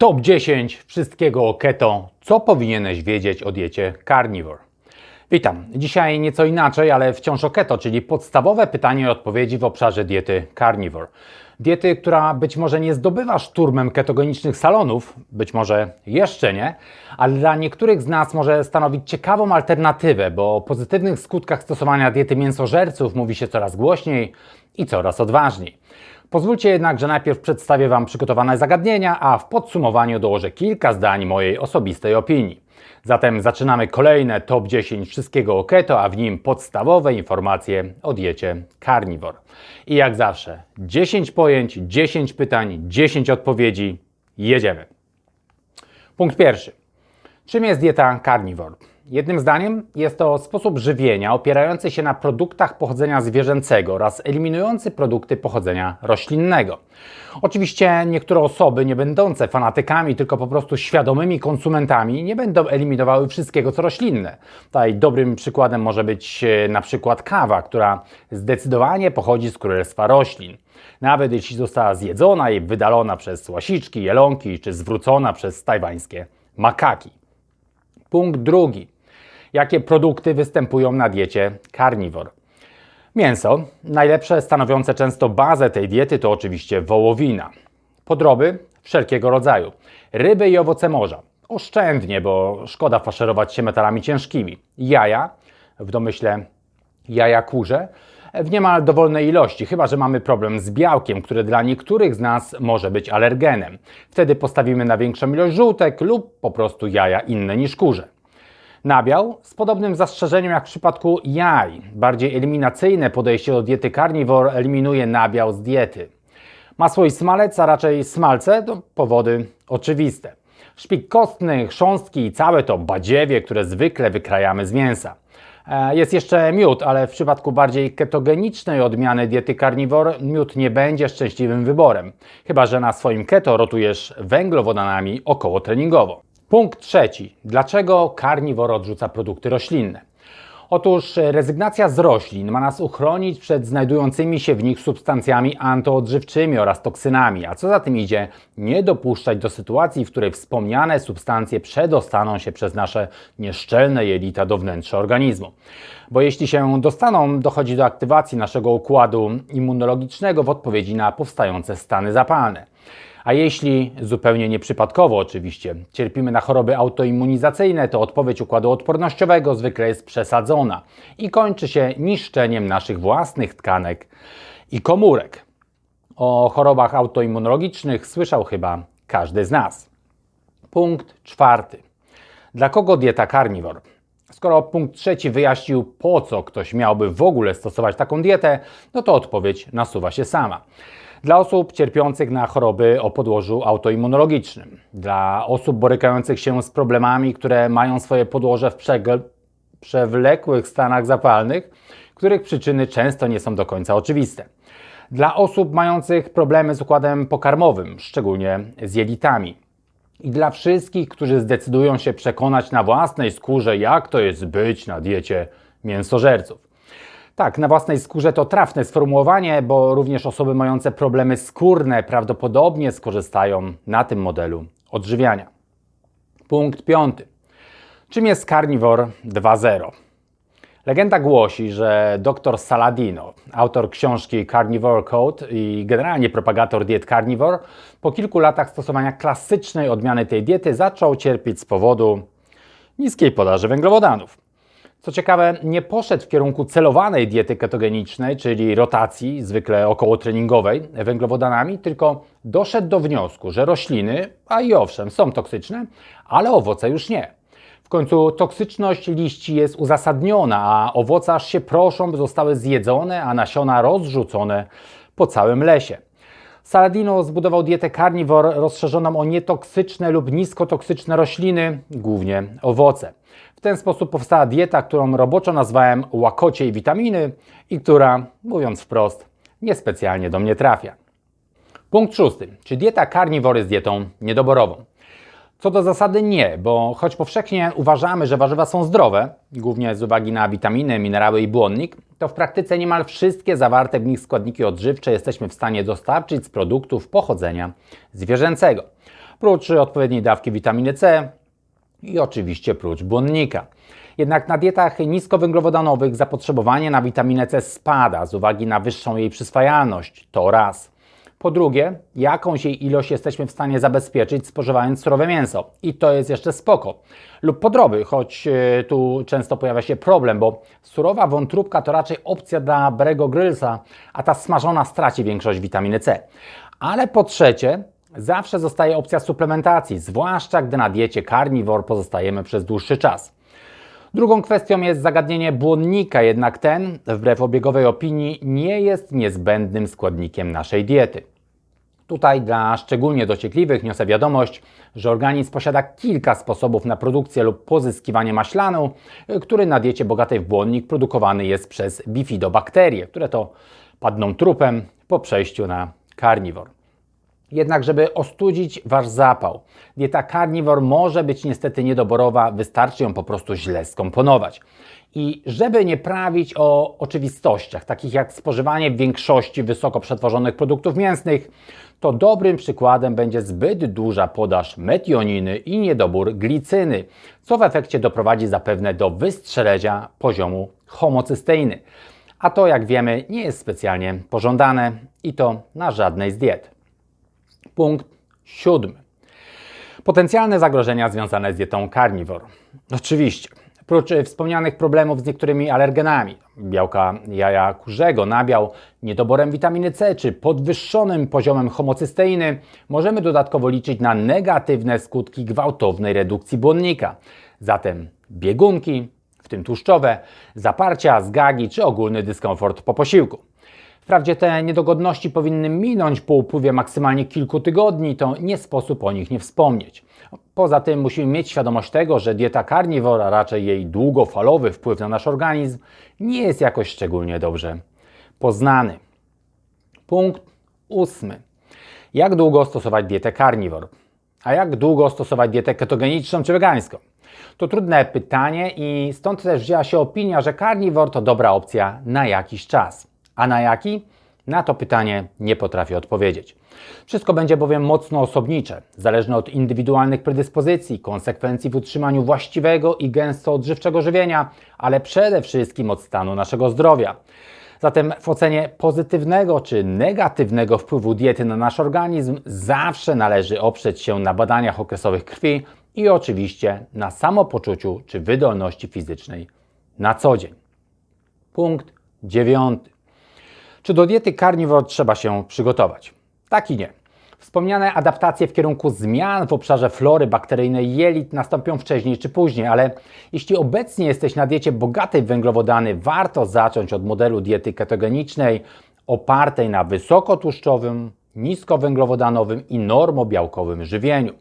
Top 10 wszystkiego keto, co powinieneś wiedzieć o diecie carnivore. Witam. Dzisiaj nieco inaczej, ale wciąż o keto, czyli podstawowe pytania i odpowiedzi w obszarze diety carnivore. Diety, która być może nie zdobywa szturmem ketogenicznych salonów, być może jeszcze nie, ale dla niektórych z nas może stanowić ciekawą alternatywę, bo o pozytywnych skutkach stosowania diety mięsożerców mówi się coraz głośniej i coraz odważniej. Pozwólcie jednak, że najpierw przedstawię Wam przygotowane zagadnienia, a w podsumowaniu dołożę kilka zdań mojej osobistej opinii. Zatem zaczynamy kolejne top 10 wszystkiego o keto, a w nim podstawowe informacje o diecie carnivore. I jak zawsze 10 pojęć, 10 pytań, 10 odpowiedzi. Jedziemy. Punkt pierwszy. Czym jest dieta carnivore? Jednym zdaniem jest to sposób żywienia opierający się na produktach pochodzenia zwierzęcego oraz eliminujący produkty pochodzenia roślinnego. Oczywiście niektóre osoby, nie będące fanatykami, tylko po prostu świadomymi konsumentami, nie będą eliminowały wszystkiego, co roślinne. Tutaj dobrym przykładem może być e, na przykład kawa, która zdecydowanie pochodzi z królestwa roślin. Nawet jeśli została zjedzona i wydalona przez łasiczki, jelonki, czy zwrócona przez tajwańskie makaki. Punkt drugi. Jakie produkty występują na diecie carnivore? Mięso, najlepsze stanowiące często bazę tej diety, to oczywiście wołowina. Podroby wszelkiego rodzaju. Ryby i owoce morza. Oszczędnie, bo szkoda faszerować się metalami ciężkimi. Jaja, w domyśle jaja kurze, w niemal dowolnej ilości, chyba że mamy problem z białkiem, które dla niektórych z nas może być alergenem. Wtedy postawimy na większą ilość żółtek lub po prostu jaja inne niż kurze. Nabiał z podobnym zastrzeżeniem jak w przypadku jaj. Bardziej eliminacyjne podejście do diety carnivore eliminuje nabiał z diety. Masło i smalec, a raczej smalce, to powody oczywiste. Szpik kostny, chrząstki i całe to badziewie, które zwykle wykrajamy z mięsa. E, jest jeszcze miód, ale w przypadku bardziej ketogenicznej odmiany diety carnivore miód nie będzie szczęśliwym wyborem, chyba że na swoim keto rotujesz węglowodanami około treningowo. Punkt trzeci. Dlaczego karniwor odrzuca produkty roślinne? Otóż rezygnacja z roślin ma nas uchronić przed znajdującymi się w nich substancjami antyodżywczymi oraz toksynami, a co za tym idzie, nie dopuszczać do sytuacji, w której wspomniane substancje przedostaną się przez nasze nieszczelne jelita do wnętrza organizmu. Bo jeśli się dostaną, dochodzi do aktywacji naszego układu immunologicznego w odpowiedzi na powstające stany zapalne. A jeśli zupełnie nieprzypadkowo oczywiście cierpimy na choroby autoimmunizacyjne, to odpowiedź układu odpornościowego zwykle jest przesadzona i kończy się niszczeniem naszych własnych tkanek i komórek. O chorobach autoimmunologicznych słyszał chyba każdy z nas. Punkt czwarty. Dla kogo dieta carnivore? Skoro punkt trzeci wyjaśnił, po co ktoś miałby w ogóle stosować taką dietę, no to odpowiedź nasuwa się sama dla osób cierpiących na choroby o podłożu autoimmunologicznym, dla osób borykających się z problemami, które mają swoje podłoże w przewlekłych stanach zapalnych, których przyczyny często nie są do końca oczywiste. Dla osób mających problemy z układem pokarmowym, szczególnie z jelitami. I dla wszystkich, którzy zdecydują się przekonać na własnej skórze, jak to jest być na diecie mięsożerców. Tak, na własnej skórze to trafne sformułowanie, bo również osoby mające problemy skórne prawdopodobnie skorzystają na tym modelu odżywiania. Punkt piąty. Czym jest Carnivore 2.0? Legenda głosi, że dr Saladino, autor książki Carnivore Code i generalnie propagator diet carnivore, po kilku latach stosowania klasycznej odmiany tej diety zaczął cierpieć z powodu niskiej podaży węglowodanów. Co ciekawe, nie poszedł w kierunku celowanej diety ketogenicznej, czyli rotacji, zwykle okołotreningowej, węglowodanami, tylko doszedł do wniosku, że rośliny, a i owszem, są toksyczne, ale owoce już nie. W końcu toksyczność liści jest uzasadniona, a owoce aż się proszą, by zostały zjedzone, a nasiona rozrzucone po całym lesie. Saladino zbudował dietę carnivore rozszerzoną o nietoksyczne lub niskotoksyczne rośliny, głównie owoce. W ten sposób powstała dieta, którą roboczo nazwałem łakocie i witaminy i która, mówiąc wprost, niespecjalnie do mnie trafia. Punkt szósty. Czy dieta carnivore jest dietą niedoborową? Co do zasady nie, bo choć powszechnie uważamy, że warzywa są zdrowe, głównie z uwagi na witaminy, minerały i błonnik, to w praktyce niemal wszystkie zawarte w nich składniki odżywcze jesteśmy w stanie dostarczyć z produktów pochodzenia zwierzęcego. prócz odpowiedniej dawki witaminy C i oczywiście prócz błonnika. Jednak na dietach niskowęglowodanowych zapotrzebowanie na witaminę C spada z uwagi na wyższą jej przyswajalność. To raz. Po drugie, jakąś jej ilość jesteśmy w stanie zabezpieczyć spożywając surowe mięso. I to jest jeszcze spoko. Lub podroby, choć e, tu często pojawia się problem, bo surowa wątróbka to raczej opcja dla Berego Grillsa, a ta smażona straci większość witaminy C. Ale po trzecie, zawsze zostaje opcja suplementacji, zwłaszcza gdy na diecie carnivore pozostajemy przez dłuższy czas. Drugą kwestią jest zagadnienie błonnika, jednak ten, wbrew obiegowej opinii, nie jest niezbędnym składnikiem naszej diety. Tutaj dla szczególnie dociekliwych niosę wiadomość, że organizm posiada kilka sposobów na produkcję lub pozyskiwanie maślanu, który na diecie bogatej w błonnik produkowany jest przez bifidobakterie, które to padną trupem po przejściu na carnivore. Jednak, żeby ostudzić Wasz zapał, dieta carnivore może być niestety niedoborowa, wystarczy ją po prostu źle skomponować. I żeby nie prawić o oczywistościach, takich jak spożywanie większości wysoko przetworzonych produktów mięsnych, to dobrym przykładem będzie zbyt duża podaż metioniny i niedobór glicyny, co w efekcie doprowadzi zapewne do wystrzelenia poziomu homocysteiny. A to, jak wiemy, nie jest specjalnie pożądane i to na żadnej z diet. Punkt siódmy. Potencjalne zagrożenia związane z dietą carnivore. Oczywiście, prócz wspomnianych problemów z niektórymi alergenami, białka jaja kurzego, nabiał, niedoborem witaminy C czy podwyższonym poziomem homocysteiny, możemy dodatkowo liczyć na negatywne skutki gwałtownej redukcji błonnika. Zatem biegunki, w tym tłuszczowe, zaparcia, zgagi czy ogólny dyskomfort po posiłku. Wprawdzie te niedogodności powinny minąć po upływie maksymalnie kilku tygodni, to nie sposób o nich nie wspomnieć. Poza tym musimy mieć świadomość tego, że dieta karniwora, a raczej jej długofalowy wpływ na nasz organizm, nie jest jakoś szczególnie dobrze poznany. Punkt ósmy. Jak długo stosować dietę karniwor? A jak długo stosować dietę ketogeniczną czy wegańską? To trudne pytanie i stąd też wzięła się opinia, że karniwor to dobra opcja na jakiś czas. A na jaki? Na to pytanie nie potrafię odpowiedzieć. Wszystko będzie bowiem mocno osobnicze, zależne od indywidualnych predyspozycji, konsekwencji w utrzymaniu właściwego i gęsto odżywczego żywienia, ale przede wszystkim od stanu naszego zdrowia. Zatem w ocenie pozytywnego czy negatywnego wpływu diety na nasz organizm zawsze należy oprzeć się na badaniach okresowych krwi i oczywiście na samopoczuciu czy wydolności fizycznej na co dzień. Punkt dziewiąty. Czy do diety carnivore trzeba się przygotować? Tak i nie. Wspomniane adaptacje w kierunku zmian w obszarze flory bakteryjnej jelit nastąpią wcześniej czy później, ale jeśli obecnie jesteś na diecie bogatej w węglowodany, warto zacząć od modelu diety ketogenicznej opartej na wysokotłuszczowym, niskowęglowodanowym i normobiałkowym żywieniu.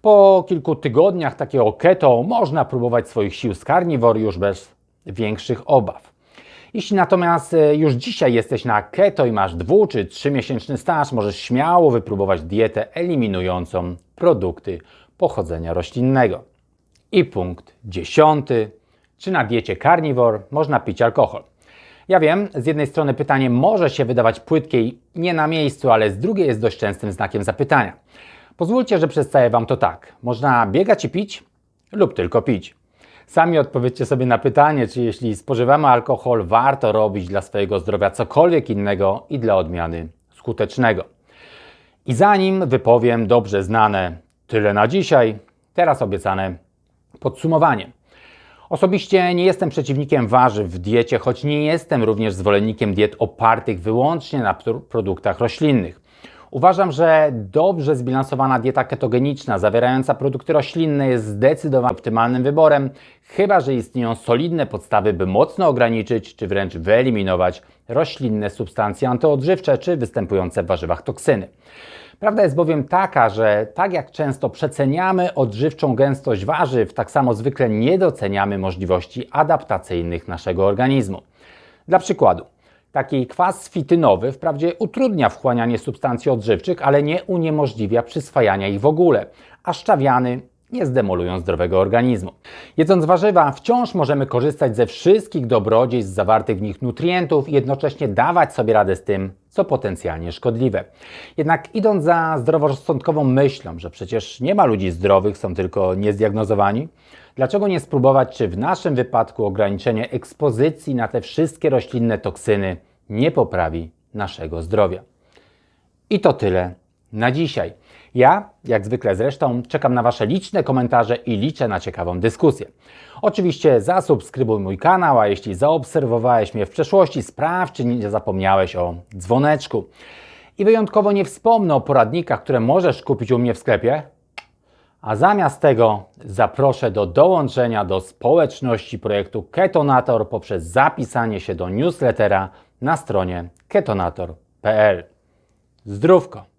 Po kilku tygodniach takiego keto można próbować swoich sił z carnivore już bez większych obaw. Jeśli natomiast e, już dzisiaj jesteś na keto i masz dwu czy trzymiesięczny staż, możesz śmiało wypróbować dietę eliminującą produkty pochodzenia roślinnego. I punkt dziesiąty. Czy na diecie carnivore można pić alkohol? Ja wiem, z jednej strony pytanie może się wydawać płytkie i nie na miejscu, ale z drugiej jest dość częstym znakiem zapytania. Pozwólcie, że przedstawię Wam to tak. Można biegać i pić lub tylko pić. Sami odpowiedzcie sobie na pytanie, czy jeśli spożywamy alkohol, warto robić dla swojego zdrowia cokolwiek innego i dla odmiany skutecznego. I zanim wypowiem dobrze znane tyle na dzisiaj, teraz obiecane podsumowanie. Osobiście nie jestem przeciwnikiem warzyw w diecie, choć nie jestem również zwolennikiem diet opartych wyłącznie na produktach roślinnych. Uważam, że dobrze zbilansowana dieta ketogeniczna zawierająca produkty roślinne jest zdecydowanie optymalnym wyborem, chyba że istnieją solidne podstawy, by mocno ograniczyć czy wręcz wyeliminować roślinne substancje antyodżywcze czy występujące w warzywach toksyny. Prawda jest bowiem taka, że tak jak często przeceniamy odżywczą gęstość warzyw, tak samo zwykle nie doceniamy możliwości adaptacyjnych naszego organizmu. Dla przykładu, Taki kwas fitynowy wprawdzie utrudnia wchłanianie substancji odżywczych, ale nie uniemożliwia przyswajania ich w ogóle, a szczawiany nie zdemolują zdrowego organizmu. Jedząc warzywa, wciąż możemy korzystać ze wszystkich dobrodziejstw zawartych w nich nutrientów i jednocześnie dawać sobie radę z tym, co potencjalnie szkodliwe. Jednak idąc za zdroworozsądkową myślą, że przecież nie ma ludzi zdrowych, są tylko niezdiagnozowani, dlaczego nie spróbować, czy w naszym wypadku ograniczenie ekspozycji na te wszystkie roślinne toksyny nie poprawi naszego zdrowia? I to tyle na dzisiaj. Ja, jak zwykle zresztą, czekam na Wasze liczne komentarze i liczę na ciekawą dyskusję. Oczywiście zasubskrybuj mój kanał, a jeśli zaobserwowałeś mnie w przeszłości, sprawdź, czy nie zapomniałeś o dzwoneczku. I wyjątkowo nie wspomnę o poradnikach, które możesz kupić u mnie w sklepie, a zamiast tego zaproszę do dołączenia do społeczności projektu Ketonator poprzez zapisanie się do newslettera na stronie ketonator.pl. Zdrówko!